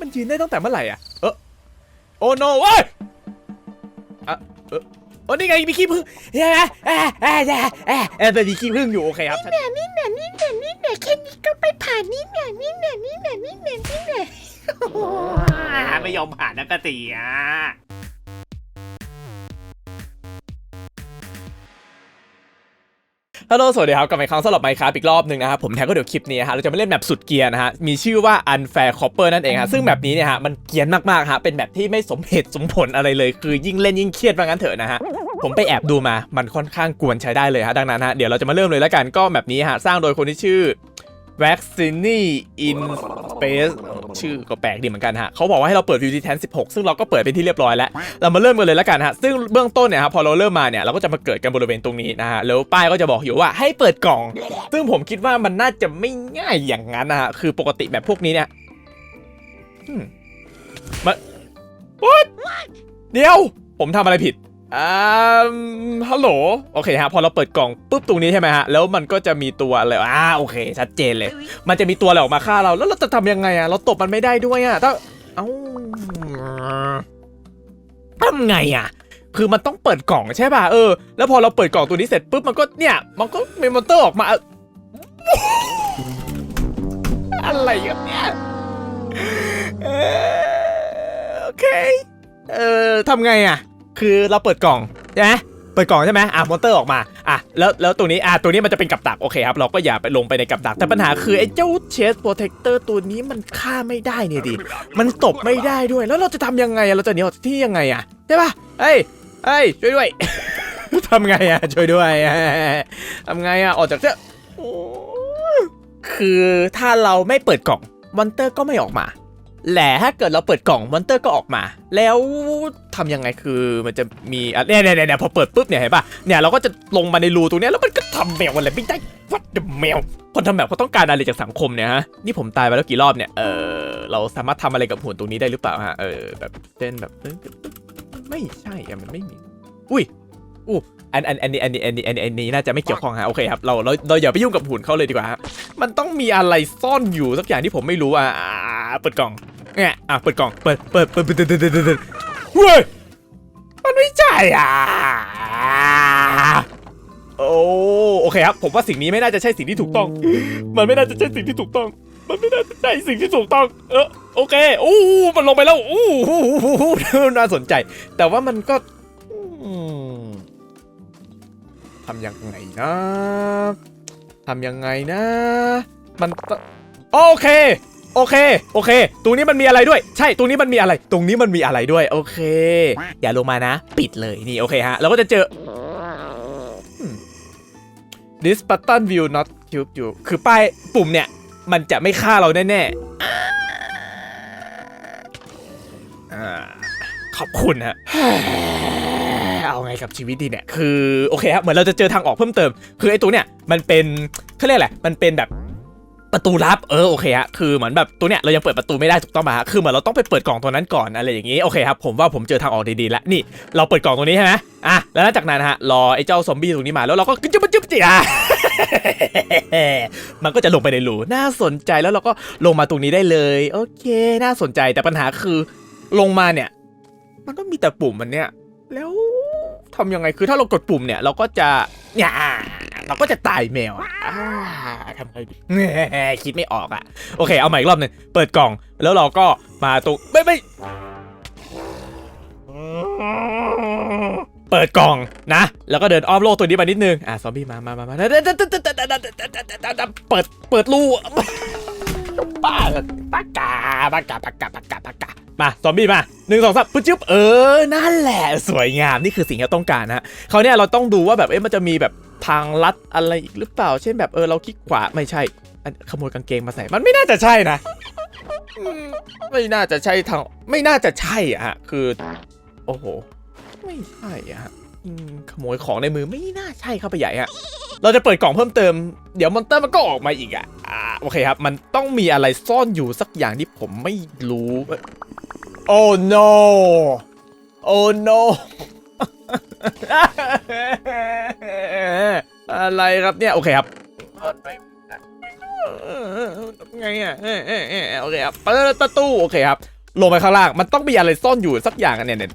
มันยืนได้ตั้งแต่เมื่อไหร่อะ เออโอ้โนเว้ยอะเออโอ้นี่ไงมีขี้ผึ้งใช่ไหมเอ่าอ่าอ่าอ่าเออแต่มีขี้ผึ้งอยู่โอเคครับชัดเนี่นี่เนี่ยนี่เนี่ยนี่เนี่ยแค่นี้ก็ไปผ่านนี่เนี่ยนี่เนี่ยนี่เนี่ยนี่เนี่ยนี่เนี่ยไม่ยอมผ่านนะกะติอะ ฮัลโหลสวัสดีครับกลับมาอีกครั้งสำหรับไมค์ครับอีกรอบหนึ่งนะครับผมแทนก็เดี๋ยวคลิปนี้ฮะเราจะมาเล่นแมปสุดเกียร์นะฮะมีชื่อว่า Unfair Copper นั่นเองฮะซึ่งแมปนี้เนี่ยฮะมันเกรียนมากๆฮะเป็นแมปที่ไม่สมเหตุสมผลอะไรเลย คือยิ่งเล่นยิ่งเครียดว่างั้นเถอะนะฮะผมไปแอบดูมามันค่อนข้างกวนใช้ได้เลยฮะดังนั้นฮะเดี๋ยวเราจะมาเริ่มเลยแล้วกันก็แมปนี้ฮะสร้างโดยคนที่ชื่อ Vaccini in Space ชื่อก็แปลกดีเหมือนกันฮะเขาบอกว่าให้เราเปิด View ที่แทน16 ซึ่งเราก็เปิดเป็นที่เรียบร้อยแล้ว เรามาเริ่มกันเลยแล้วกันฮะ ซึ่งเบื้องต้นเนี่ยครับพอเราเริ่มมาเนี่ยเราก็จะมาเกิดกันบริเวณตรงนี้นะฮะ แล้วป้ายก็จะบอกอยู่ว่าให้เปิดกล่อง ซึ่งผมคิดว่ามันน่าจะไม่ง่ายอย่างนั้นนะฮะ คือปกติแบบพวกนี้เนี่ยมาเดี๋ยว ผมทำอะไรผิด อ่าฮัลโหล โอเคฮะ พอเราเปิดกล่องปุ๊บตรงนี้ใช่ไหมฮะ แล้วมันก็จะมีตัวอะไร อ่า โอเค ชัดเจนเลย มันจะมีตัวอะไรออกมาฆ่าเรา แล้วเราจะทำยังไงอะเราตบมันไม่ได้ด้วยอะถ้าเอ้าทำไงอะคือมันต้องเปิดกล่องใช่ป่ะ เออ แล้วพอเราเปิดกล่องตัวนี้เสร็จปุ๊บ มันก็เนี่ย มันก็มีมอนเตอร์ออกมา อะไรกันเนี่ยเออโอเค เออทำไงอะ คือเราเปิดกล่องใช่ไหมเปิดกล่องใช่ไหมอะมอนเตอร์ออกมาอะแล้วแล้วตัวนี้อะตัวนี้มันจะเป็นกับดักโอเคครับเราก็อย่าไปลงไปในกับดัก แต่ปัญหาคือไอ้เจ้าเชสโปรเทคเตอร์ตัวนี้มันฆ่าไม่ได้เนี่ยดิมันตบไม่ได้ด้วยแล้วเราจะทำยังไงเราจะหนีออกจากที่ยังไงอะใช่ปะเฮ้ยเฮ้ยช่วยด้วยทำไงอะช่วยด้วยทำไงอะออกจากเจ้าคือถ้าเราไม่เปิดกล่องมอนเตอร์ก็ไม่ออกมา แหละถ้าเกิดเราเปิดกล่องมอนเตอร์ก็ออกมา แล้วทำยังไงคือมันจะมีอะเนี่ยเนี่ยเนี่ยพอเปิดปุ๊บเนี่ยเห็นป่ะเนี่ยเราก็จะลงมาในรูตรงนี้แล้วมันก็ทำแมวอะไรไม่ได้วัดแมวคนทำแบบเขาต้องการอะไรจากสังคมเนี่ยฮะนี่ผมตายไปแล้วกี่รอบเนี่ยเออเราสามารถทำอะไรกับหุ่นตรงนี้ได้หรือเปล่าฮะเออแบบเต้นแบบไม่ใช่อะมันไม่มีอุ้ยอู้ อันอันอันนี้อันนี้อันนี้อันนี้อันนี้น่าจะไม่เกี่ยวข้องฮะโอเคครับเราเราเราอย่าไปยุ่งกับหุ่นเขาเลยดีกว่าฮะมันต้องมีอะไรซ่อนอยู่สักอย่างที่ผมไม่รู้อะเปิดกล่องเนี่ยอะเปิดกล่องเปิดเปิดเปิดเปิดเปิดเปิดเฮ้ยมันไม่ใช่อะโอ้โอเคครับผมว่าสิ่งนี้ไม่น่าจะใช่สิ่งที่ถูกต้อง มันไม่น่าจะใช่สิ่งที่ถูกต้อง มันไม่น่าจะใช่สิ่งที่ถูกต้อง เออโอเคโอ้มันลงไปแล้วโอ้โหน่าสนใจ แต่ว่ามันก็ำยังไงนะทำยังไงนะ มันตโอเค โอเค โอเค ตรงนี้มันมีอะไรด้วย ใช่ ตรงนี้มันมีอะไร ตรงนี้มันมีอะไรด้วย โอเค อย่าลงมานะ ปิดเลย นี่ โอเคฮะ เราก็จะเจอ this button will not kill you คือป้ายปุ่มเนี่ย มันจะไม่ฆ่าเราแน่ๆอ่ขอบคุณฮะ เอาไงกับชีวิตดีเนี่ย คือโอเคครับเหมือนเราจะเจอทางออกเพิ่มเติม คือไอ้ตัวเนี่ยมันเป็นเขาเรียกอะไรมันเป็นแบบประตูลับเออโอเคฮะคือเหมือนแบบตัวเนี้ยเรายังเปิดประตูไม่ได้ถูกต้องป่ะฮะคือเหมือนเราต้องไปเปิดกล่องตัวนั้นก่อนอะไรอย่างงี้โอเคครับผมว่าผมเจอทางออกดีๆแล้วนี่เราเปิดกล่องตรงนี้ใช่ไหมอะแล้วหลังจากนั้นฮะรอไอ้เจ้าซอมบี้ตรงนี้มาแล้วเราก็จึ๊บจึ๊บจิอะมันก็จะลงไปในรูน่าสนใจแล้วเราก็ลงมาตรงนี้ได้เลย โอเค น่าสนใจแต่ปัญหาคือลงมาเนี่ย มันก็มีแต่ปุ่มมันเนี่ย แล้ว ทำยังไงคือถ้าเรากดปุ่มเนี่ยเราก็จะเนี่ยเราก็จะตายแมวอะอ่าทำไงดีคิดไม่ออกอะ โอเค เอาใหม่อีกรอบหนึ่งเปิดกล่องแล้วเราก็มาตรงไม่ไม่เปิดกล่องนะ แล้วก็เดินอ้อมโลกตัวนี้มานิดนึง อะ ซอมบี้มามามามาเปิด เปิดรู ป้าปากกาปากกาปากกาปากกาปากกามาซอมบี้มาหนึ่งสองสามปึ๊บจึ๊บเออนั่นแหละสวยงามนี่คือสิ่งที่เราต้องการนะฮะเขาวเนี่ยเราต้องดูว่าแบบเอ๊ะมันจะมีแบบทางลัดอะไรอีกหรือเปล่า เช่นแบบเออเราคลิกขวาไม่ใช่ขโมยกางเกงมาใส่มันไม่น่าจะใช่นะไม่น่าจะใช่ทาง ไม่น่าจะใช่อะฮะคือ โอ้โห ไม่ใช่อะฮะขโมยของในมือไม่น่าใช่เข้าไปใหญ่ฮะเราจะเปิดกล่องเพิ่มเติม เดี๋ยวมอนเตอร์มันก็ออกมาอีกอะาโอเคครับ มันต้องมีอะไรซ่อนอยู่สักอย่างที่ผมไม่รู้ โอ้ no โอ้ no อะไรครับเนี่ย โอเคครับเไงอะเออเออเออโอเคครับเปิดประตูโอเคครับลงไปข้างล่างมันต้องมีอะไรซ่อนอยู่สักอย่างอะเนี่ยเนี่ย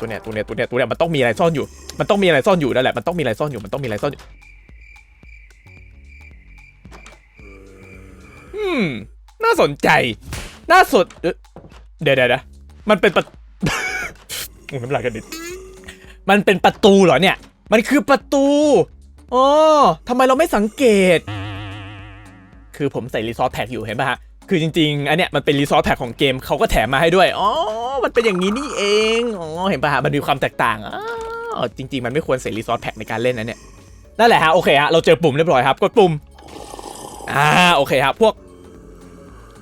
ตัวเนี้ยตัวเนี้ยตัวเนี้ยตัวเนี้ยมันต้องมีอะไรซ่อนอยู่ มันต้องมีอะไรซ่อนอยู่นั่นแหละมันต้องมีอะไรซ่อนอยู่มันต้องมีอะไรซ่อนอยู่ อืม น่าสนใจ น่าสนเดี๋ยวเดี๋ยวเดี๋ยวมันเป็นประโอ้ยน้ำลายกระดิมันเป็นประตูเหรอเนี่ย มันคือประตูอ๋อทำไมเราไม่สังเกต คือผมใส่รีซอสแพ็กอยู่เห็นป่ะฮะ คือจริงๆ อันเนี้ยมันเป็นรีซอสแพ็กของเกมเขาก็แถมมาให้ด้วย อ๋อ มันเป็นอย่างนี้นี่เอง อ๋อ เห็นป่ะฮะ มันมีความแตกต่างอ๋อจริง ๆ มันไม่ควรใส่รีซอสแพ็กในการเล่นนะเนี่ย นั่นแหละฮะ โอเคฮะ เราเจอปุ่มเรียบร้อยครับ กดปุ่ม อ่า โอเคครับ พวก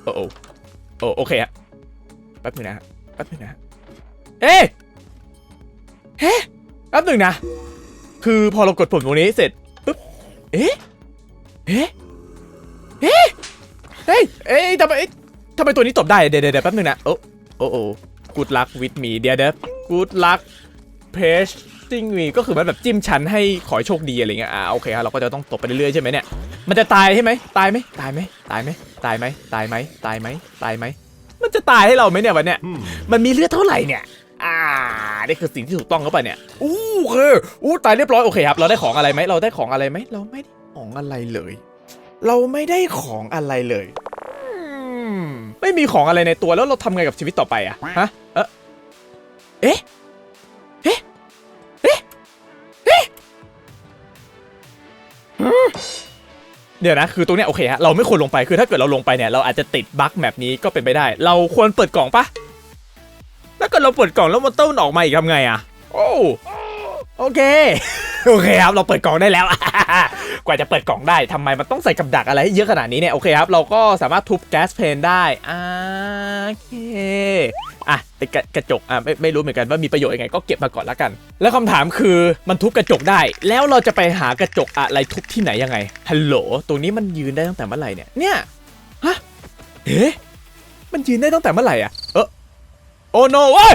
โอ้โอ้โอ้โอเคฮะแป๊บหนึงนะฮะแป๊บหนึงนะฮะเอ๊ะเฮ้แป๊บหนึงนะ คือพอเรากดปุ่มตรงนี้เสร็จปุ๊บเอ๊ะเอ๊ะเอ๊ะเฮ้ยเอ้ยทำไมทำไมตัวนี้ตบได้เดี๋ยวเดี๋ยวแป๊บหนึงนะโอ้โอ้โอ้ good luck with me เดี๋ยวเดี๋ยว good luck pasting me ก็คือมันแบบจิ้มชั้นให้ขอให้โชคดีอะไรเงี้ยอ่าโอเคครับเราก็จะต้องตบไปเรื่อยๆใช่ไหมเนี่ยมันจะตายใช่ไหมตายไหมตายไหมตายไหมตายไหมตายไหมตายไหมตายไหมมันจะตายให้เราไหมเนี่ยวันเนี้ยมันมีเลือดเท่าไหร่เนี่ยอ่านี่คือสิ่งที่ถูกต้องเข้าไปเนี่ยอู้โอเคอู้ตายเรียบร้อยโอเคครับเราได้ของอะไรไหมเราได้ของอะไรไหมเราไม่ได้ของอะไรเลย เราไม่ได้ของอะไรเลยอืมไม่มีของอะไรในตัวแล้วเราทำไงกับชีวิตต่อไปอะฮะเอะเอ๊ะ เดี๋ยวนะคือตรงเนี้ยโอเคฮะเราไม่ควรลงไปคือถ้าเกิดเราลงไปเนี่ยเราอาจจะติดบั๊กแบบนี้ก็เป็นไปได้ เราควรเปิดกล่องปะถ้าเกิดเราเปิดกล่องแล้วมอนเตอร์มันออกมาอีกทำไงอะโอ้โอเคโอเคครับเราเปิดกล่องได้แล้ว กว่าจะเปิดกล่องได้ทำไมมันต้องใส่กับดักอะไรให้เยอะขนาดนี้เนี่ยโอเคครับเราก็สามารถทุบแก๊สเพนได้อ่าโอเค อะแต่กระกระจกอะไม่ไม่รู้เหมือนกันว่ามีประโยชน์ยังไงก็เก็บมาก่อนละกัน แล้วคำถามคือมันทุบกระจกได้ แล้วเราจะไปหากระจกอะไรทุบที่ไหนยังไงฮัลโหลตรงนี้มันยืนได้ตั้งแต่เมื่อไหร่เนี่ยเนี่ยฮะเอ๊ะมันยืนได้ตั้งแต่เมื่อไหร่อะเออโอ้ no เว้ย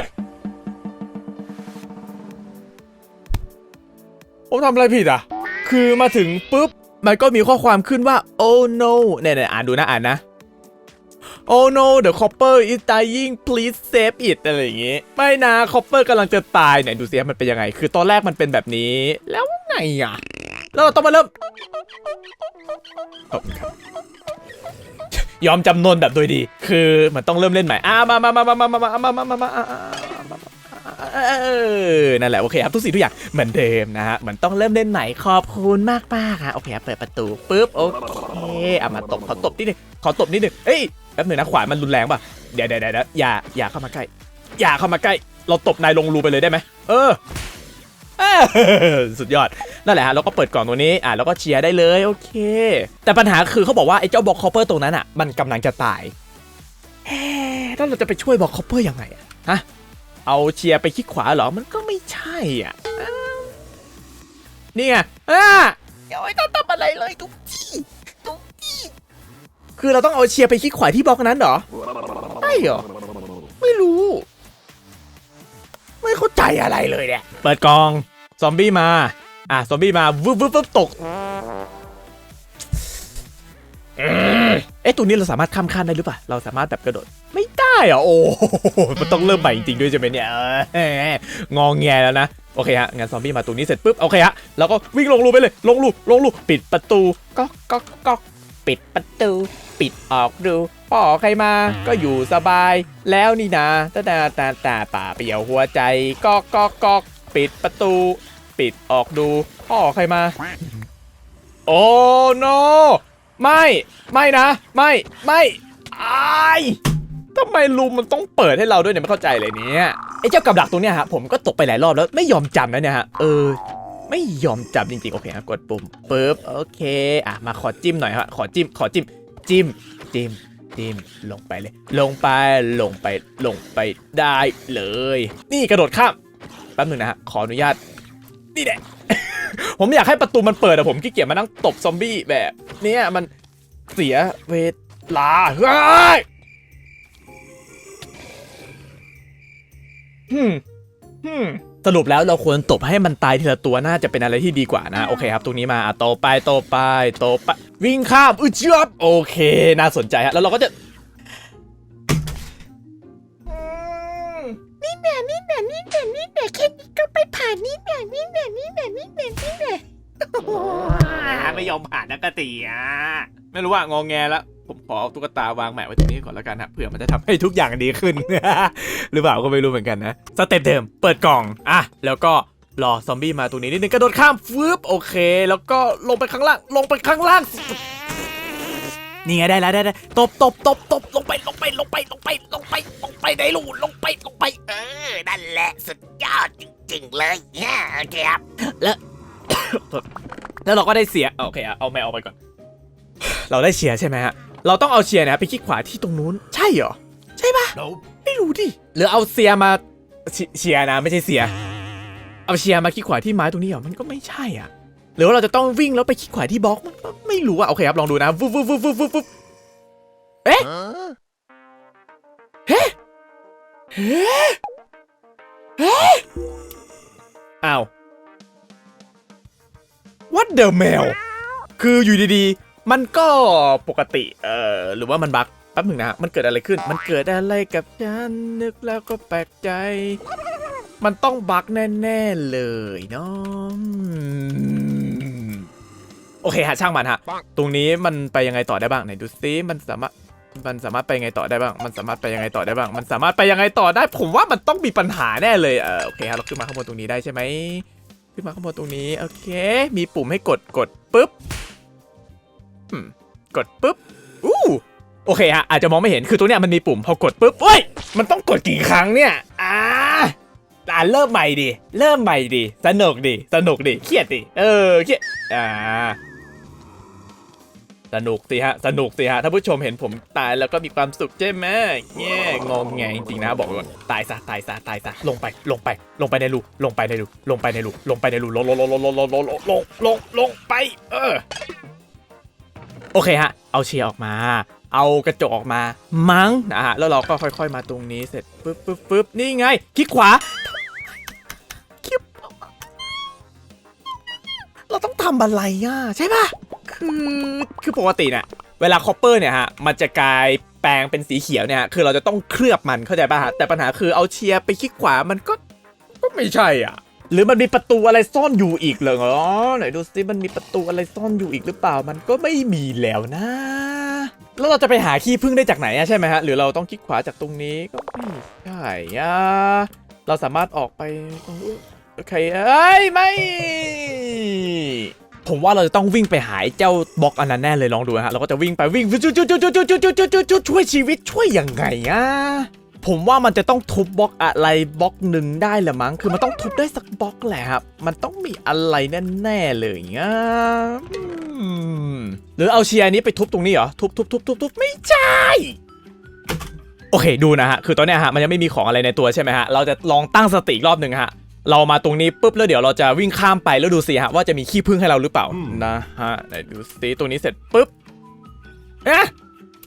ผมทำอะไรผิดอะ คือมาถึงปุ๊บ มันก็มีข้อความขึ้นว่า oh no เนี่ยเนี่ยอ่านดูนะอ่านนะ oh no the copper is dying please save it อะไรอย่างงี้ ไม่นะ copper กำลังจะตายเนี่ยดูสิมันเป็นยังไง คือตอนแรกมันเป็นแบบนี้ แล้วไงอะแล้วเราต้องมาเริ่มยอมจำนนแบบโดยดี คือมันต้องเริ่มเล่นใหม่อ่ามามามามามามามามามามามาอ่าอ่าอ่าเออ นั่นแหละ โอเคครับทุกสิ่งทุกอย่างเหมือนเดิมนะฮะ มันต้องเริ่มเล่นใหม่ขอบคุณมากมากๆฮะโอเคครับเปิดประตูปุ๊บ โอเคเอะมาตบขอตบนิดนึงขอตบนิดนึงเอ้ย ป๊บหนึงนะขวานมันรุนแรงป่ะเดี๋ยวเดี๋ยวเดี๋ยวอย่าอย่าเข้ามาใกล้อย่าเข้ามาใกล้ เราตบนายลงรูไปเลยได้ไหมเออสุดยอด นั่นแหละฮะเราก็เปิดกล่องตัวนี้อะแล้วก็เชียร์ได้เลยโอเค แต่ปัญหาคือเขาบอกว่าไอ้เจ้าบ็อกคอปเปอร์ตรงนั้นอะมันกำลังจะตายเอ๊ะแล้วเราจะไปช่วยบ็อกคอปเปอร์ยังไงอะฮะเอาเชียร์ไปคลิกขวาเหรอมันก็ไม่ใช่อะอ้าวนี่ไงอ่าเดี๋ยวไม่ต้องทำอะไรเลยทุกที่ทุกที่ คือเราต้องเอาเชียร์ไปคลิกขวาที่บล็อกนั้นเหรอใช่เหรอ ไม่รู้ ไม่เข้าใจอะไรเลยเนี่ย เปิดกล่อง ซอมบี้มา อะ ซอมบี้มา วึบวึบวึบตก เอ๊ะ ตัวนี้เราสามารถข้ามขั้นได้หรือเปล่า เราสามารถแบบกระโดด ไม่ได้เหรอ โอ้โหมันต้องเริ่มใหม่จริงๆด้วยใช่ไหมเนี่ยเอององแงแล้วนะ โอเคฮะงั้นซอมบี้มาตรงนี้เสร็จปุ๊บ โอเคฮะ แล้วก็วิ่งลงรูไปเลย ลงรูลงรูปิดประตู ก๊อกก๊อกก๊อกปิดประตู ปิดออกดูป่อใครมาก็อยู่สบาย แล้วนี่นะตาตาตาตาป่าเปลี่ยวหัวใจก๊อกก๊อกก๊อกปิดประตู ปิดออกดูพ่อใครมา โอ้ no ไม่ไม่นะ ไม่ไม่อายทำไมรูมมันต้องเปิดให้เราด้วยเนี่ยไม่เข้าใจเลยเนี่ยไอ้เจ้ากับดักตัวเนี้ยฮะผมก็ตกไปหลายรอบแล้วไม่ยอมจำนะเนี่ยฮะเออไม่ยอมจำจริงๆ โอเคครับกดปุ่มปึ๊บโอเค อะ มาขอจิ้มหน่อยฮะขอจิ้มขอจิ้ม จิ้มจิ้มจิ้มลงไปเลย ลงไปลงไปลงไปได้เลย นี่กระโดดข้ามแป๊บหนึงนะฮะขออนุญาตนี่แหละ ผมอยากให้ประตูมันเปิดแต่ผมขี้เกียจมานั่งตบซอมบี้แบบเนี้ยมันเสียเวลาเฮ้ยฮึมฮึม สรุปแล้วเราควรตบให้มันตายทีละตัวน่าจะเป็นอะไรที่ดีกว่านะ โอเคครับ ตรงนี้มาอะโตไปโตไปโตไปวิ่งข้ามอึดจับโอเค น่าสนใจฮะแล้วเราก็จะอืมนี่แน่นี่แน่นี่แน่นี่แน่แค่นี้ก็ไปผ่านนี่แน่นี่แน่นี่แน่นี่แน่นี่แน่ ไม่ยอมผ่านนักกติอะไม่รู้ว่างองแงแล้วผมขอเอาตุ๊กตาวางแหมะไว้ตรงนี้ก่อนแล้วกันฮะเผื่อมันจะทำให้ทุกอย่างดีขึ้น หรือเปล่าก็ไม่รู้เหมือนกันนะสเต็ปเดิมเปิดกล่องอะแล้วก็รอซอมบี้มาตรงนี้นิดนึงกระโดดข้ามฟืบโอเค แล้วก็ลงไปข้างล่างลงไปข้างล่างนี่ไงได้แล้วได้แล้วตบตบตบตบลงไปลงไปลงไปลงไปลงไปลงไปในรูลงไปลงไป เออนั่นแหละสุดยอดจริงๆเลยเนี่ยโอเคครับแล้ว เราก็ได้เสียโอเคอะเอาแมวออกไปก่อน เราได้เชียร์ใช่ไหมฮะเราต้องเอาเชียร์เนะไปคลิกขวาที่ตรงนู้นใช่เหรอใช่ปะไม่รู้ดิหรือเอาเสียร์มาเชเชียร์นะไม่ใช่เสียร์เอาเชียร์มาคลิกขวาที่ไม้ตรงนี้เหรอมันก็ไม่ใช่อะหรือว่าเราจะต้องวิ่งแล้วไปคลิกขวาที่บล็อกมันก็ไม่รู้อะโอเคครับลองดูนะฟุบฟุบฟุบฟุบฟุบฟุบเอ๊ะเฮ้เฮ้เฮ้อ้าว What the mail คืออยู่ดีๆ มันก็ปกติเออหรือว่ามันบั๊กแป๊บหนึ่งนะมันเกิดอะไรขึ้น มันเกิดอะไรกับฉันนึกแล้วก็แปลกใจ มันต้องบั๊กแน่ๆเลยเนาะโอเคฮะช่างมันฮะ ตรงนี้มันไปยังไงต่อได้บ้างไหนดูซิมันสามารถมันสามารถไปยังไงต่อได้บ้าง มันสามารถไปยังไงต่อได้บ้าง มันสามารถไปยังไงต่อได้ ผมว่ามันต้องมีปัญหาแน่เลย เออโอเคฮะเราขึ้นมาข้างบนตรงนี้ได้ใช่ไหม ขึ้นมาข้างบนตรงนี้ โอเค มีปุ่มให้กดกดปุ๊บกดปุ๊บอู้โอเคฮะอาจจะมองไม่เห็นคือตรงเนี้ยมันมีปุ่มพอกดปุ๊บเฮ้ยมันต้องกดกี่ครั้งเนี่ยอ่าอ่าเริ่มใหม่ดิเริ่มใหม่ดิสนุกดิสนุกดิเครียดดิเออเครียดอ่า สนุกสิฮะ สนุกสิฮะ ถ้าผู้ชมเห็นผมตายแล้วก็มีความสุขใช่ไหมแง่งงแงจริงๆนะบอกก่อนตายซะตายซะตายซะลงไปลงไป ลงไปในรูลงไปในรูลงไปในรูลงไปในรูลงลงลงลงลงลงลงลงลงลงลงไป เออ โอเคฮะ เอาเชียร์ออกมา เอากระจกออกมา มั้งนะฮะแล้วเราก็ค่อย ๆ มาตรงนี้เสร็จปึ๊บปึ๊บปึ๊บนี่ไงคลิกขวา เราต้องทำอะไรอะใช่ปะคือคือปกติเนี่ยเวลาคอปเปอร์เนี่ยฮะมันจะกลายแปลงเป็นสีเขียวเนี่ยคือเราจะต้องเคลือบมันเข้าใจป่ะฮะแต่ปัญหาคือเอาเชียร์ไปคลิกขวามันก็ก็ไม่ใช่อะ หรือมันมีประตูอะไรซ่อนอยู่อีกเหรออ๋อไหนดูซิมันมีประตูอะไรซ่อนอยู่อีกหรือเปล่ามันก็ไม่มีแล้วนะ แล้วเราจะไปหาขี้พึ่งได้จากไหนอะใช่ไหมฮะหรือเราต้องคลิกขวาจากตรงนี้ก็ไม่ใช่อะเราสามารถออกไป ตรงนู้นโอเคเอ้ยไม่ ผมว่าเราจะต้องวิ่งไปหาไอ้เจ้าบล็อกอันนั้นแน่เลยลองดูนะฮะเราก็จะวิ่งไปวิ่งจุดจุดจุดจุดจุดจุดจุดจุดจุดช่วยชีวิตช่วยยังไงอะผมว่ามันจะต้องทุบบล็อกอะไรบล็อกหนึ่งได้แหละมั้งคือมันต้องทุบได้สักบล็อกแหละครับมันต้องมีอะไรแน่ๆเลยอะหรือเอาเชียร์นี้ไปทุบตรงนี้เหรอทุบทุบทุบทุบทุบไม่ใช่โอเคดูนะฮะคือตอนเนี้ยฮะมันยังไม่มีของอะไรในตัวใช่ไหมฮะเราจะลองตั้งสติรอบหนึ่งฮะ เรามาตรงนี้ปุ๊บแล้วเดี๋ยวเราจะวิ่งข้ามไปแล้วดูสิฮะว่าจะมีขี้ผึ้งให้เราหรือเปล่านะฮะไหนดูสิตรงนี้เสร็จปุ๊บเอ๊ะ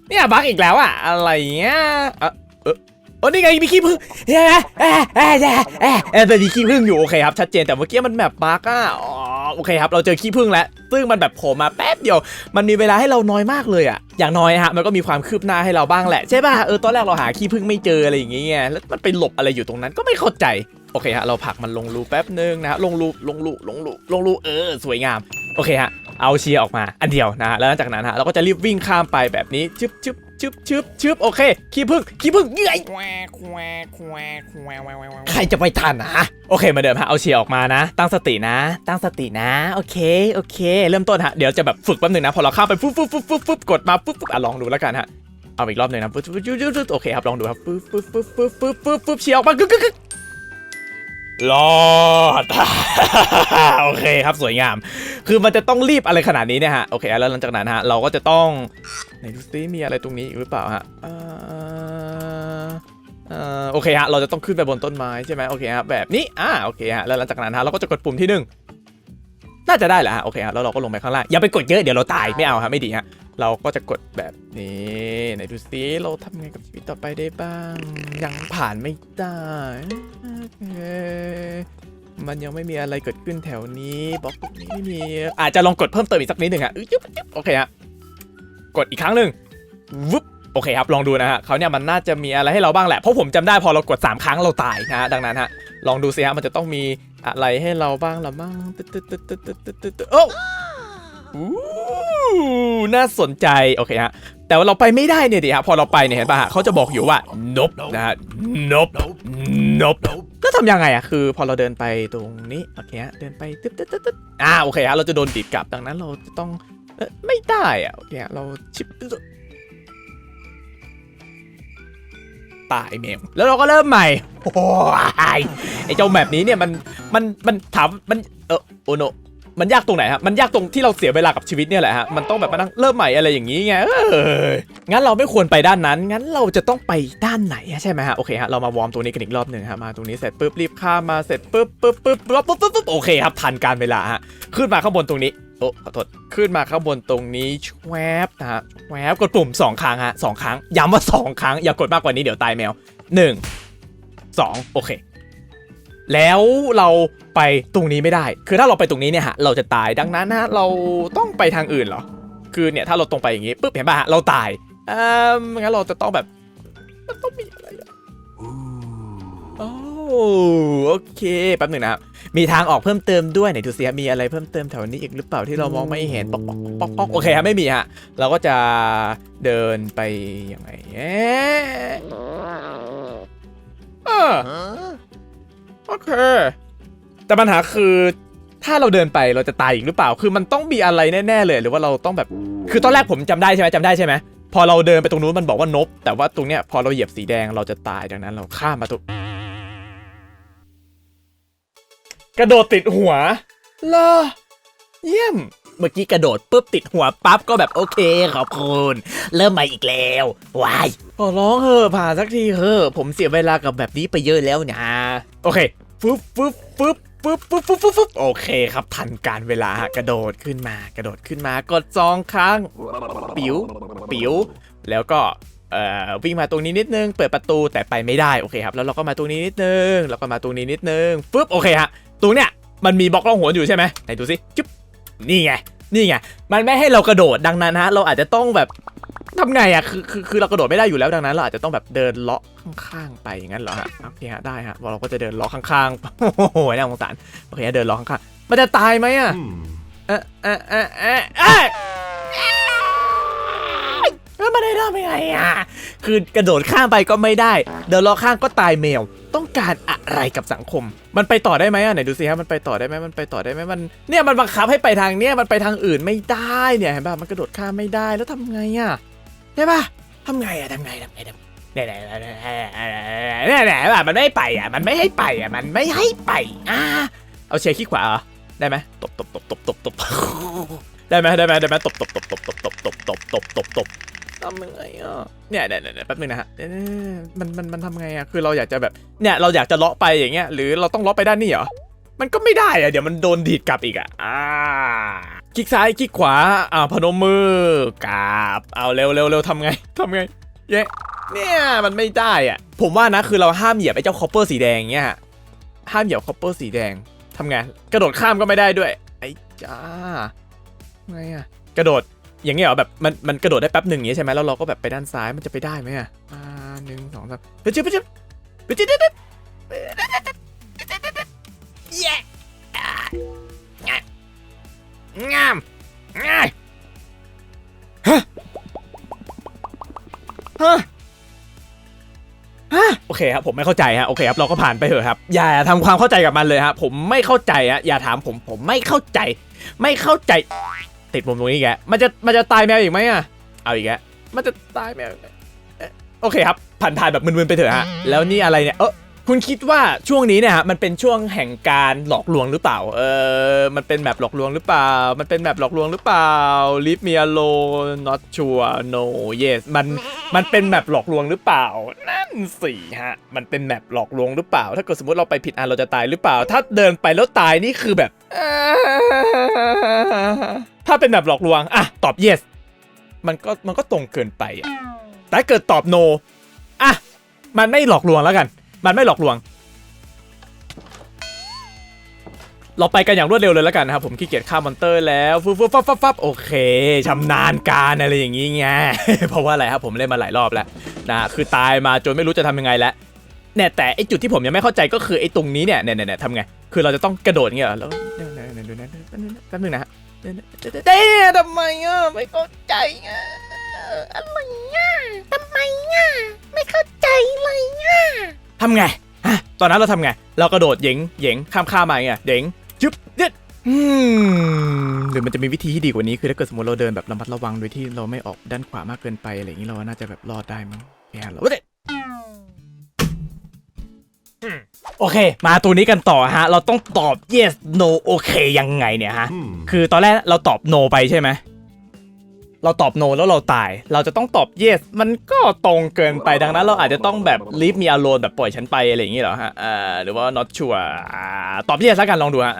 เนี่ยบั๊กอีกแล้วอะอะไรเงี้ยเอะเออเออนี่ไงมีขี้ผึ้งเฮ้ยเอ๊ะเอ๊ะเอ๊ะเอ๊ะเอ๊ะแต่มีขี้ผึ้งอยู่โอเคครับชัดเจนแต่เมื่อกี้มันแบบบั๊กอะอ๋อโอเคครับเราเจอขี้ผึ้งแล้วซึ่งมันแบบโผล่มาแป๊บเดียว มันมีเวลาให้เราน้อยมากเลยอะอย่างน้อยฮะมันก็มีความคืบหน้าให้เราบ้างแหละใช่ป่ะเออตอนแรกเราหาขี้พึ่งไม่เจออะไรอย่างเงี้ยแล้วมันไปหลบอะไรอยู่ตรงนั้นก็ไม่เข้าใจ โอเคฮะเราผักมันลงรูแป๊บนึงนะฮะลงรูลงรูลงรูลงรูเออสวยงามโอเคฮะเอาเชียร์ออกมาอันเดียวนะฮะแล้วหลังจากนั้นฮะเราก็จะรีบวิ่งข้ามไปแบบนี้ชึบชึบชึบชึบชึบโอเค ขี้พึ่งขี้พึ่งเงยใครจะไปทันนะโอเคมาเดิมฮะเอาเชียร์ออกมานะ ตั้งสตินะ ตั้งสตินะ โอเคโอเค เริ่มต้นฮะเดี๋ยวจะแบบฝึกแป๊บหนึงนะพอเราข้ามไปฟุ๊บฟุ๊บฟุ๊บฟุ๊บฟุ๊บกดมาฟุ๊บฟุ๊บอะลองดูแล้วกันฮะเอาอีกรอบหนึ่งนะฟุ๊บฟุ๊บฟุ๊บฟุ๊บโอเคครับลองดูครับฟุ๊บฟุ๊บฟุ๊บฟุ๊บฟุ๊บฟุ๊บเชียร์ออกมากึกกึกกึก รอด โอเคครับสวยงาม คือมันจะต้องรีบอะไรขนาดนี้เนี่ยฮะ โอเคแล้วหลังจากนั้นฮะ เราก็จะต้องไหนดูซิมีอะไรตรงนี้อีกหรือเปล่าฮะเออโอเคฮะ เราจะต้องขึ้นไปบนต้นไม้ใช่ไหมโอเคฮะแบบนี้อ่าโอเคฮะแล้วหลังจากนั้นฮะเราก็จะกดปุ่มที่หนึ่งน่าจะได้แหละฮะโอเคฮะแล้วเราก็ลงไปข้างล่างอย่าไปกดเยอะเดี๋ยวเราตายไม่เอาฮะไม่ดีฮะ เราก็จะกดแบบนี้ไหนดูซิเราทำไงกับชีวิตต่อไปได้บ้าง ยังผ่านไม่ได้โอเคมันยังไม่มีอะไรเกิดขึ้นแถวนี้บล็อกพวกนี้ไม่มีอาจจะลองกดเพิ่มเติมอีกสักนิดหนึ่งฮะโอเคฮะกดอีกครั้งหนึ่งวุบโอเคครับ ลองดูนะฮะเขาเนี่ยมันน่าจะมีอะไรให้เราบ้างแหละ เพราะผมจำได้พอเรากด 3 ครั้งเราตายนะฮะ ดังนั้นฮะ ลองดูสิฮะ มันจะต้องมีอะไรให้เราบ้างละมั้งตึ๊ดตึ๊ดตึ๊ดตึ๊ดตึ๊ดตึ๊ดโอ้ น่าสนใจ โอเคฮะ แต่ว่าเราไปไม่ได้เนี่ยดิฮะ พอเราไปเนี่ยเห็นป่ะฮะเขาจะบอกอยู่ว่า nope นะฮะ nope nope แล้วทำยังไงอะคือ พอเราเดินไปตรงนี้ โอเคฮะ เดินไปตึ๊ดตึ๊ดตึ๊ดตึ๊ดอ่า โอเคฮะ เราจะโดนดีดกลับ ดังนั้นเราจะต้องเอ้ยไม่ได้อะโอเคฮะ เราชิปตายเมมแล้วเราก็เริ่มใหม่โอ้ยไอเจ้าแมปนี้เนี่ยมัน มัน มันถามมัน เออโอโน มันยากตรงไหนฮะมันยากตรงที่เราเสียเวลากับชีวิตเนี่ยแหละฮะมันต้องแบบมานั่งเริ่มใหม่อะไรอย่างนี้ไงเอองั้นเราไม่ควรไปด้านนั้น งั้นเราจะต้องไปด้านไหนใช่ไหมฮะโอเคฮะเรามาวอร์มตรงนี้กันอีกรอบหนึ่งฮะมาตรงนี้เสร็จปุ๊บรีบข้ามมาเสร็จปุ๊บปุ๊บปุ๊บปุ๊บปุ๊บปุ๊บโอเคครับทันการเวลาฮะขึ้นมาข้างบนตรงนี้โอ้ขอโทษขึ้นมาข้างบนตรงนี้ชวบนะฮะชวบกดปุ่มสองครั้งฮะสองครั้งย้ำว่าสองครั้งอย่ากดมากกว่านี้เดี๋ยวตายแมวหนึ่งสองโอเค แล้วเราไปตรงนี้ไม่ได้ คือถ้าเราไปตรงนี้เนี่ยฮะเราจะตายดังนั้นนะเราต้องไปทางอื่นเหรอ คือเนี่ยถ้าเราตรงไปอย่างงี้ปุ๊บเห็นป่ะฮะเราตายเอ่องั้นเราจะต้องแบบมันต้องมีอะไรอะโอ้โอเคแป๊บหนึ่งนะครับมีทางออกเพิ่มเติมด้วยไหนดูสิฮะมีอะไรเพิ่มเติมแถวนี้อีกหรือเปล่าที่เรามองไม่เห็นป๊อกป๊อกป๊อกป๊อกโอเคฮะไม่มีฮะเราก็จะเดินไปยังไงเอ๊ะเออ โอเค แต่ปัญหาคือถ้าเราเดินไปเราจะตายอีกหรือเปล่า คือมันต้องมีอะไรแน่ๆเลย หรือว่าเราต้องแบบ คือตอนแรกผมจำได้ใช่ไหมจำได้ใช่ไหม พอเราเดินไปตรงนู้นมันบอกว่านบ แต่ว่าตรงเนี้ยพอเราเหยียบสีแดงเราจะตายดังนั้นเราข้ามมาตรงกระโดดติดหัวเหรอเยี่ยม เมื่อกี้กระโดดปุ๊บติดหัวปั๊บก็แบบโอเคขอบคุณเริ่มใหม่อีกแล้ววายขอร้องเถอะผ่านสักทีเถอะผมเสียเวลากับแบบนี้ไปเยอะแล้วนะโอเคฟึ๊บฟึ๊บฟึ๊บฟึ๊บฟึ๊บฟึ๊บฟึ๊บโอเคครับทันการเวลากระโดดขึ้นมากระโดดขึ้นมากดจองค้างปิวปิวแล้วก็วิ่งมาตรงนี้นิดนึง เปิดประตูแต่ไปไม่ได้โอเคครับแล้วเราก็มาตรงนี้นิดนึง แล้วก็มาตรงนี้นิดนึงฟึ๊บโอเคฮะตรงเนี้ยมันมีบล็อกล่องหัวอยู่ใช่ไหมไหนดูสิจุ๊บ นี่ไง นี่ไง มันไม่ให้เรากระโดดดังนั้นฮะ เราอาจจะต้องแบบทำไงอะคือคือคือเรากระโดดไม่ได้อยู่แล้วดังนั้น เราอาจจะต้องแบบเดินเลาะข้างๆไปอย่างนั้นเหรอฮะโอเคฮะได้ฮะเราก็จะเดินเลาะข้างๆ โอ้โหน่าสงสารโอเคฮะเดินเลาะข้างๆมันจะตายไหมอะเอะเอะเอะเอะเอะแล้วมาได้รอบยังไงอะคือกระโดดข้ามไปก็ไม่ได้ เดินล้อข้างก็ตายแมว ต้องการอะไรกับสังคม มันไปต่อได้ไหมอะไหนดูสิฮะมันไปต่อได้ไหมมันไปต่อได้ไหมมันเนี่ยมันบังคับให้ไปทางเนี้ยมันไปทางอื่นไม่ได้เนี่ยเห็นป่ะมันกระโดดข้ามไม่ได้แล้วทำไงอะใช่ป่ะทำไงอะทำไงทำไงทำไงเนี่ยเนี่ยเนี่ยเนี่ยเนี่ยมันไม่ไปอะมันไม่ให้ไปอะมันไม่ให้ไปอะเอาเชียร์ขี้ขวาเหรอได้ไหมตบตบตบตบตบตบได้ไหมได้ไหมได้ไหมตบตบตบตบตบตบตบตบตบตบตบ ทำยังไงอะเนี่ยเนี่ยเนี่ยแป๊บนึงนะฮะเอ๊ะมันมันมันทำไงอะคือเราอยากจะแบบเนี่ยเราอยากจะเลาะไปอย่างเงี้ยหรือเราต้องเลาะไปด้านนี้เหรอมันก็ไม่ได้อะเดี๋ยวมันโดนดีดกลับอีกอะอ่าคลิกซ้ายคลิกขวาอ่าพนมมือกราบเอาเร็วเร็วเร็วทำไงทำไงเย้เนี่ยมันไม่ได้อะผมว่านะคือเราห้ามเหยียบไอ้เจ้าคอปเปอร์สีแดงเงี้ยฮะห้ามเหยียบคอปเปอร์สีแดงทำไงกระโดดข้ามก็ไม่ได้ด้วยไอ้จ้าไงอะกระโดด อย่างเงี้ยเหรอแบบมันมันกระโดดได้แป๊บหนึ่งอย่างเงี้ยใช่ไหมแล้วเราก็แบบไปด้านซ้ายมันจะไปได้ไหมอะอ่าหนึ่งสองสามไปจิ๊บไปจิ๊บไปจิ๊บจิ๊บจิ๊บเย้งามง่ายฮะฮะฮะโอเคครับผมไม่เข้าใจฮะโอเคครับเราก็ผ่านไปเถอะครับ อย่าทำความเข้าใจกับมันเลยครับผมไม่เข้าใจฮะอย่าถามผมผมไม่เข้าใจ ไม่เข้าใจ ติดมุมตรงนี้แกมันจะมันจะตายแมวอีกไหมอะเอาอีกแกมันจะตายแมวโอเคครับผ่านผ่านแบบมึนๆไปเถอะฮะแล้วนี่อะไรเนี่ยเออ คุณคิดว่าช่วงนี้เนี่ยฮะมันเป็นช่วงแห่งการหลอกลวงหรือเปล่า เออ มันเป็นแบบหลอกลวงหรือเปล่า มันเป็นแบบหลอกลวงหรือเปล่า leave me alone not sure no yes มันมันเป็นแมปหลอกลวงหรือเปล่า นั่นสิฮะ มันเป็นแมปหลอกลวงหรือเปล่า ถ้าเกิดสมมติเราไปผิดอันเราจะตายหรือเปล่า ถ้าเดินไปแล้วตายนี่คือแบบ ถ้าเป็นแบบหลอกลวงอะตอบ yes มันก็มันก็ตรงเกินไปอะแต่เกิดตอบ no อะมันไม่หลอกลวงแล้วกัน มันไม่หลอกลวง เราไปกันอย่างรวดเร็วเลยแล้วกันนะครับ ผมขี้เกียจฆ่ามอนเตอร์แล้วฟึบฟึบฟับฟับฟับโอเคชำนาญการอะไรอย่างงี้ไง เพราะว่าอะไรครับผมเล่นมาหลายรอบแล้วนะคือตายมาจนไม่รู้จะทำยังไงแล้วเนี่ยแต่ไอจุดที่ผมยังไม่เข้าใจก็คือไอตรงนี้เนี่ยเนี่ยเนี่ยทำไง คือเราจะต้องกระโดดอย่างเงี้ยเหรอแล้วเดี๋ยวนเดี๋ยวนะแป๊บนึงนะแป๊บนึงนะฮะเดี๋ยวนะเดี๋ยวนเอ๊ะทำไมอะไม่เข้าใจอะอะไรอะทำไมอะไม่เข้าใจเลยอะ ทำไงฮะตอนนั้นเราทำไง เรากระโดดเหยงเหยงข้ามข้ามมาอย่างเงี้ยเหยงจุ๊บเด็ดอืมหรือมันจะมีวิธีที่ดีกว่านี้คือถ้าเกิดสมมติเราเดินแบบระมัดระวังโดยที่เราไม่ออกด้านขวามากเกินไปอะไรอย่างนี้เราว่าน่าจะแบบรอดได้มั้งแย่เราเด็ดโอเค มาตัวนี้กันต่อฮะ เราต้องตอบ yes no โอเคยังไงเนี่ยฮะ คือตอนแรกเราตอบ no ไปใช่ไหม เราตอบ no แล้วเราตาย เราจะต้องตอบ yes มันก็ตรงเกินไปดังนั้น เราอาจจะต้องแบบ leave me alone แบบปล่อยฉันไปอะไรอย่างงี้เหรอฮะอ่าหรือว่า not sure ตอบ yes แล้วกันลองดูฮะ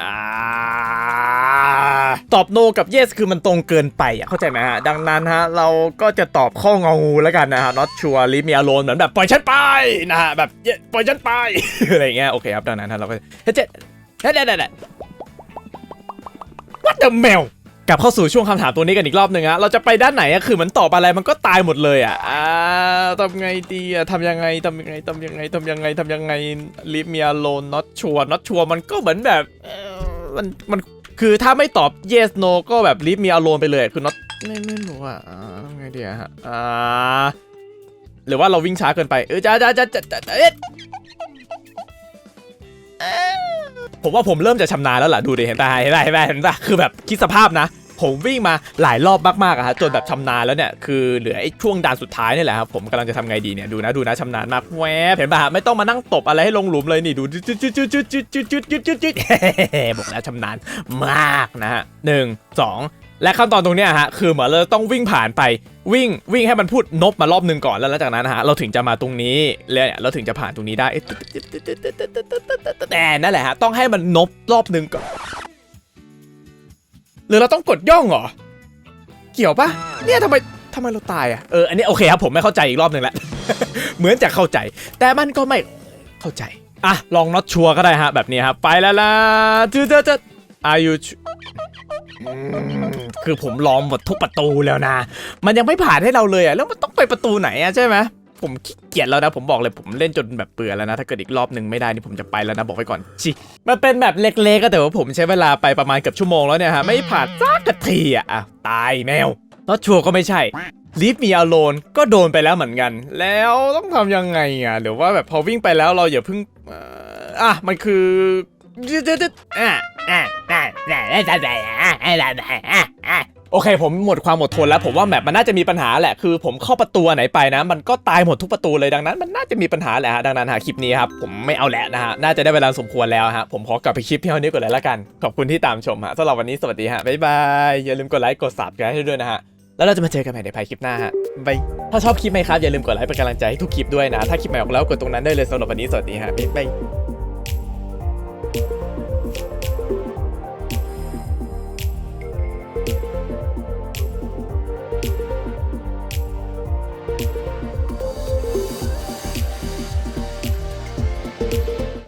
ตอบ no กับ yes คือมันตรงเกินไปอะเข้าใจไหมฮะดังนั้นฮะเราก็จะตอบข้ององูแล้วกันนะฮะ not sure leave me alone เหมือนแบบปล่อยฉันไปนะฮะแบบ yes ปล่อยฉันไปอะไรอย่างเงี้ยโอเคครับดังนั้นฮะเราก็เฮ้ยเจ๊เฮ้ยเด็ดเด็ด What the mail กลับเข้าสู่ช่วงคำถามตัวนี้กันอีกรอบหนึ่งอะเราจะไปด้านไหนอะคือเหมือนตอบอะไรมันก็ตายหมดเลยอะอ่าทำไงดีอะทำยังไงทำยังไงทำยังไงทำยังไงทำยังไง leave me alone not sure not sure มันก็เหมือนแบบมันมันคือถ้าไม่ตอบ yes no ก็แบบ leave me alone ไปเลยคือ not ไม่ไม่รู้อะทำไงดีอะฮะอ่าหรือว่าเราวิ่งช้าเกินไปเออจ้าจ้าจ้าจ้าจ้าเอ๊ะ ผมว่าผมเริ่มจะชำนาญแล้วล่ะดูดิเห็นตาเห็นตาเห็นตาเห็นตาคือแบบคิดสภาพนะ ผมวิ่งมาหลายรอบมากๆอะฮะจนแบบชำนาญแล้วเนี่ยคือเหลือไอ้ช่วงด่านสุดท้ายนี่แหละครับผมกำลังจะทำไงดีเนี่ยดูนะดูนะชำนาญมากแหวบเห็นป่ะฮะไม่ต้องมานั่งตบอะไรให้ลงหลุมเลยนี่ดูจุดจุดจุดจุดจุดจุดจุดจุดจุดจุดบอกแล้วชำนาญมากนะฮะหนึ่งสอง และขั้นตอนตรงเนี้ยฮะคือเหมือนเราต้องวิ่งผ่านไปวิ่งวิ่งให้มันพูดนบมารอบหนึ่งก่อนแล้วหลังจากนั้นฮะเราถึงจะมาตรงนี้แล้วเนี่ยเราถึงจะผ่านตรงนี้ได้แต่นั่นแหละฮะต้องให้มันนบรอบหนึ่งก่อนหรือเราต้องกดย่องเหรอเกี่ยวปะเนี่ยทำไมทำไมเราตายอะเอออันนี้โอเคครับผมไม่เข้าใจอีกรอบหนึ่งแล้วเหมือนจะเข้าใจ แต่มันก็ไม่เข้าใจอะลองน็อตชัวก็ได้ฮะแบบนี้ครับไปแล้วล่ะจืดจืดอายุ คือผมลองหมดทุกประตูแล้วนะ มันยังไม่ผ่านให้เราเลยอะ แล้วมันต้องไปประตูไหนอะใช่ไหมผมขี้เกียจแล้วนะ ผมบอกเลยผมเล่นจนแบบเบื่อแล้วนะ ถ้าเกิดอีกรอบหนึ่งไม่ได้นี่ผมจะไปแล้วนะบอกไว้ก่อนชิมันเป็นแบบเล็กๆก็แต่ว่าผมใช้เวลาไปประมาณเกือบชั่วโมงแล้วเนี่ยฮะ ไม่ผ่านสักทีอะอะตายแมวน็อตชัวก็ไม่ใช่ Leave me alone ก็โดนไปแล้วเหมือนกัน แล้วต้องทำยังไงอะหรือว่าแบบพอวิ่งไปแล้วเราอย่าเพิ่งอ่ออะมันคืออะ โอเค ผมหมดความอดทนแล้ว ผมว่าแบบมันน่าจะมีปัญหาแหละคือผมเข้าประตูไหนไปนะ มันก็ตายหมดทุกประตูเลยดังนั้น มันน่าจะมีปัญหาแหละฮะดังนั้นหาคลิปนี้ครับผมไม่เอาแหละนะฮะน่าจะได้เวลาสมควรแล้วฮะผมขอกลับไปคลิปเท่านี้ก่อนเลยละกันขอบคุณที่ตามชมฮะสำหรับวันนี้สวัสดีฮะบ๊ายบายอย่าลืมกดไลค์กดซับกันให้ด้วยนะฮะแล้วเราจะมาเจอกันใหม่ในภายคลิปหน้าฮะบายถ้าชอบคลิปไหมครับอย่าลืมกดไลค์เป็นกำลังใจให้ทุกคลิปด้วยนะถ้าคลิปใหม่ออกแล้วกดตรงนั้นได้เลยสำหรับวันนี้สวัสดีฮะบ๊ายบาย